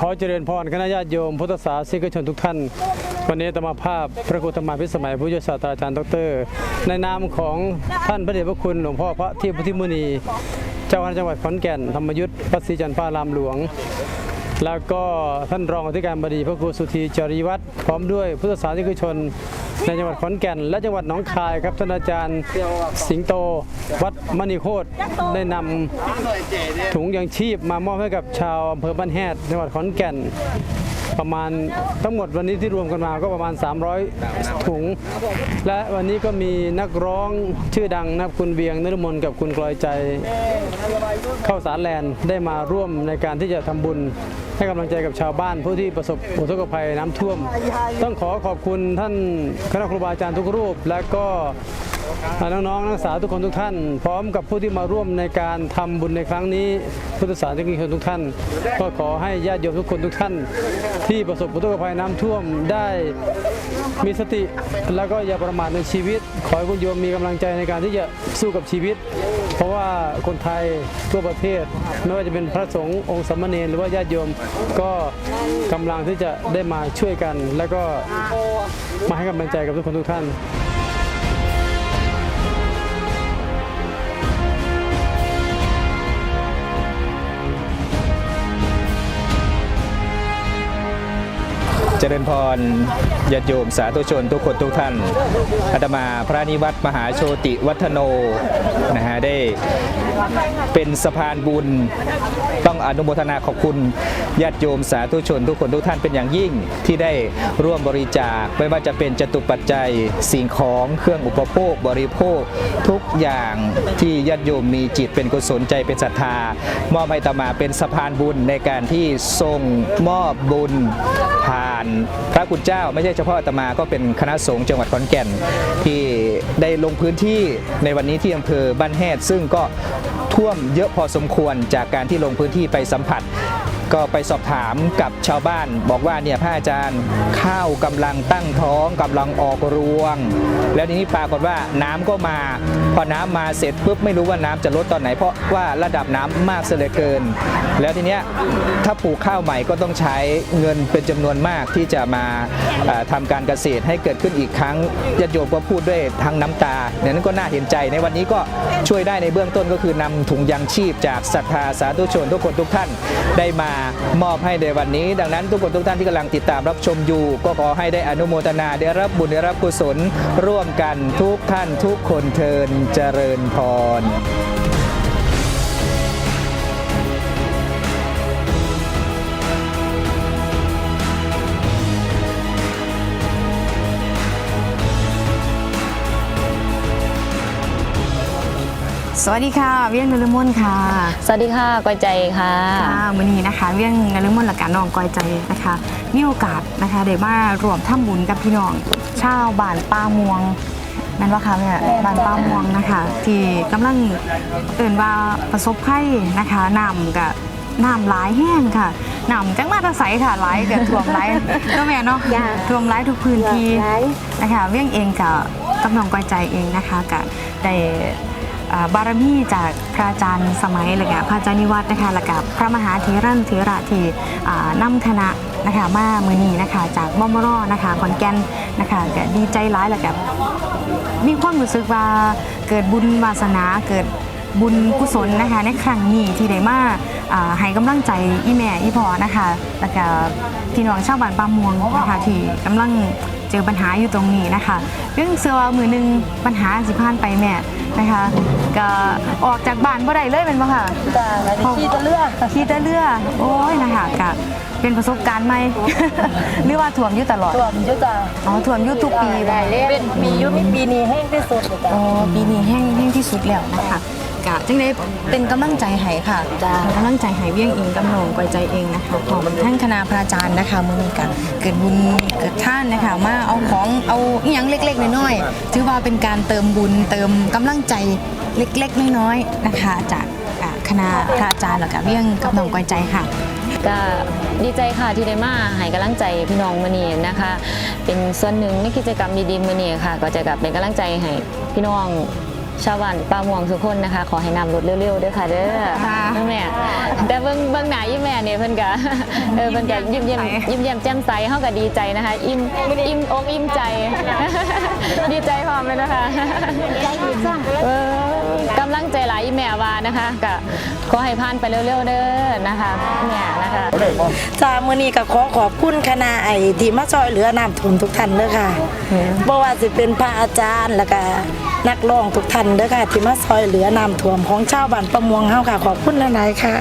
ขอเจริญพรคณะญาติโยมพุทธศาสนิกชนทุกท่าน วันนี้ธรรมาภาพพระครูธรรมาพิสมัยผู้ช่วยศาสตราจารย์ดร ในนามของท่านพระเดชพระคุณหลวงพ่อพระเทพพุทธิมุนี เจ้าคณะจังหวัดขอนแก่นธรรมยุทธพระศรีจันทร์ฟ้ารามหลวง แล้วก็ท่านรองอธิการบดีพระครูสุธีจริยวัตรพร้อมด้วยพุทธศาสนิกชน ในจังหวัดขอนแก่น และจังหวัดหนองคายครับท่านอาจารย์สิงโต วัดมณีโคตรได้นำถุงยังชีพมามอบให้กับชาวอำเภอบ้านแฮดจังหวัดขอนแก่น ประมาณทั้งหมดวันนี้ที่รวมกันมาก็ประมาณ 300 ถุง และวันนี้ก็มีนักร้องชื่อดังนะครับคุณเวียงนรมนกับคุณกลอยใจ เข้าสารแลนด์ได้มาร่วมในการที่จะทำบุญ ให้กำลังใจกับชาวบ้านผู้ที่ประสบอุทกภัยน้ำท่วม ต้องขอขอบคุณท่านคณะครูบาอาจารย์ทุกรูป และก็น้องๆนักศึกษาทุกคนทุกท่าน พร้อมกับผู้ที่มาร่วมในการทำบุญในครั้งนี้ พุทธศาสนิกชนทุกท่าน ก็ขอให้ญาติโยมทุกคนทุกท่าน ที่ประสบอุทกภัยน้ำท่วมได้ มีสติแล้วก็อย่าประมาทในชีวิต ขอให้คุณโยมมีกำลังใจในการที่จะสู้กับชีวิต เพราะว่าคนไทยทั่วประเทศ ไม่ว่าจะเป็นพระสงฆ์องค์สมเณรหรือว่าญาติโยมก็กำลังที่จะได้มาช่วยกัน แล้วก็มาให้กำลังใจกับทุกคนทุกท่าน เจริญพรญาติโยมสาธุชนทุกคนทุกท่านอาตมาพระนิวัตรมหาโชติวัฒโนนะฮะได้เป็นสะพานบุญ ต้องอนุโมทนาขอบคุณญาติโยมสาธุชน ทุกคนทุกท่านเป็นอย่างยิ่งที่ได้ร่วมบริจาคไม่ว่าจะเป็นจตุปัจจัยสิ่งของเครื่องอุปโภคบริโภคทุกอย่างที่ญาติโยมมีจิตเป็นกุศลใจเป็นศรัทธามอบให้อาตมาเป็นสะพานบุญในการที่ทรงมอบบุญผ่านพระคุณเจ้า ไม่ใช่เฉพาะอาตมาก็เป็นคณะสงฆ์จังหวัดขอนแก่น ที่ได้ลงพื้นที่ในวันนี้ที่อำเภอบ้านแฮดซึ่งก็ท่วมเยอะพอสมควรจากการที่ลงพื้นที่ไปสัมผัส ก็ไปสอบถามกับชาวบ้าน บอกว่าเนี่ยพระอาจารย์ข้าวกำลังตั้งท้องกำลังออกรวง แล้วทีนี้ปรากฏว่าน้ำก็มา พอน้ำมาเสร็จปุ๊บไม่รู้ว่าน้ำจะลดตอนไหน เพราะว่าระดับน้ำมากเสียเหลือเกิน แล้วทีเนี้ยถ้าปลูกข้าวใหม่ก็ต้องใช้เงินเป็นจำนวนมากที่จะมาเอ่อทำการเกษตรให้เกิดขึ้นอีกครั้งญาติโยมก็พูดด้วยทั้งน้ำตาเนี่ยนั้นก็น่าเห็นใจในวันนี้ก็ช่วยได้ในเบื้องต้นก็คือนำถุงยางชีพจากศรัทธาสาธุชนทุกคนทุกท่านได้มามอบให้ในวันนี้ ดังนั้นทุกคนทุกท่านที่กำลังติดตามรับชมอยู่ ก็ขอให้ได้อนุโมทนาได้รับบุญได้รับกุศล ร่วมกันทุกท่านทุกคนเทินเจริญพร สวัสดีค่ะเวียงนฤมลค่ะ สวัสดีค่ะกอยใจค่ะค่ะวันนี้นะคะเวียงนฤมลและการน้องกอยใจนะคะมีโอกาสนะคะได้มารวมทำบุญกับพี่น้องชาวบ้านป้าม่วงนั่นว่าค่ะเนี่ยบ้านป้าม่วงนะคะ ที่กำลังเอิ่นว่าประสบภัยนะคะน้ำกับน้ำหลายแห้งค่ะน้ำจังมาตะใสค่ะหลายกับท่วมหลายก็แม่เนาะจ้ะท่วมหลายทุกพื้นที่หลายนะคะเวียงเองกับกำนองกอยใจเองนะคะกับได้อ่า บารมีจากพระอาจารย์สมัยเลยค่ะพระอาจารย์นิวัฒน์นะคะแล้วกับพระมหาเถรันเถระที่อ่านำคณะนะคะมามือนีนะคะจากมอมรอนะคะขอนแก่นนะคะก็ดีใจร้ายแล้วกับมีความรู้สึกว่าเกิดบุญวาสนาเกิดบุญกุศลนะคะในครั้งนี้ที่ได้มาอ่าให้กำลังใจอีแม่อีพอนะคะแล้วก็พี่น้องชาวบ้านปามวงนะคะที่กำลัง เจอปัญหาอยู่ตรงนี้นะคะเรื่องเสื้อว่ามือหนึงปัญหาสิผ่านไปแม่นะคะก็ออกจากบ้านบ่ได้เลยเป็นบ่ค่ะจ้าแล้วขี่ตะเลือกขี่แต่เรือโอ้ยนะคะก็เป็นประสบการณ์ใหม่หรือว่าถ่วมอยู่ตลอดท่วมยุจ้าอ๋อถ่วมอยู่ทุกปีบ่ได้เลยเป็นปียุมีปีนี้แห้งที่สุดเลยจ้าอ๋อปีนี้แห้งแห้งที่สุดแล้วนะคะ กะจังได้เป็นกำลังใจให้ค่ะจ้าเป็นกำลังใจให้เวียงเองกำนองกวยใจเองนะคะของท่านคณะพระอาจารย์นะคะมือนี้กันเกิดบุญเกิดท่านนะคะมาเอาของเอาอหยังเล็กๆน้อยๆถือว่าเป็นการเติมบุญเติมกำลังใจเล็กๆน้อยๆนะคะจากคณะพระอาจารย์แล้วก็เวียงกำนองกวยใจค่ะก็ดีใจค่ะที่ได้มาให้กำลังใจพี่น้องมือนีนะคะ เป็นส่วนหนึ่งในกิจกรรมดีๆมือนีค่ะ ก็จะกับเป็นกำลังใจให้พี่น้อง ชาวบ้านป่าม่วงทุกคนนะคะ ขอให้นำรถเร็วๆด้วยค่ะเด้อค่ะแม่แต่เบิ่งเบิ่งหน้ายิ้มแม่เนี่ยเพิ่นก็เออเพิ่นก็ยิ้มเยี่ยมยิ้มเยี่ยมแจ่มใสเฮาก็ดีใจนะคะ อิ่มอิ่มอกอิ่มใจ ดีใจพร้อมเลยนะคะเออก นะคะก็ขอให้ผ่านไปเร็วๆเด้อนะคะแม่นะคะจ้ามื้อนี้ก็ขอขอบคุณคณะไอ้ที่มาช่วยเหลือน้ำท่วมทุกท่านเด้อค่ะบ่ว่าสิเป็นพระอาจารย์แล้วก็นักร้องทุกท่านเด้อค่ะที่มาช่วยเหลือน้ำท่วมของชาวบ้านประมวงเฮาค่ะ ขอบคุณหลายๆค่ะ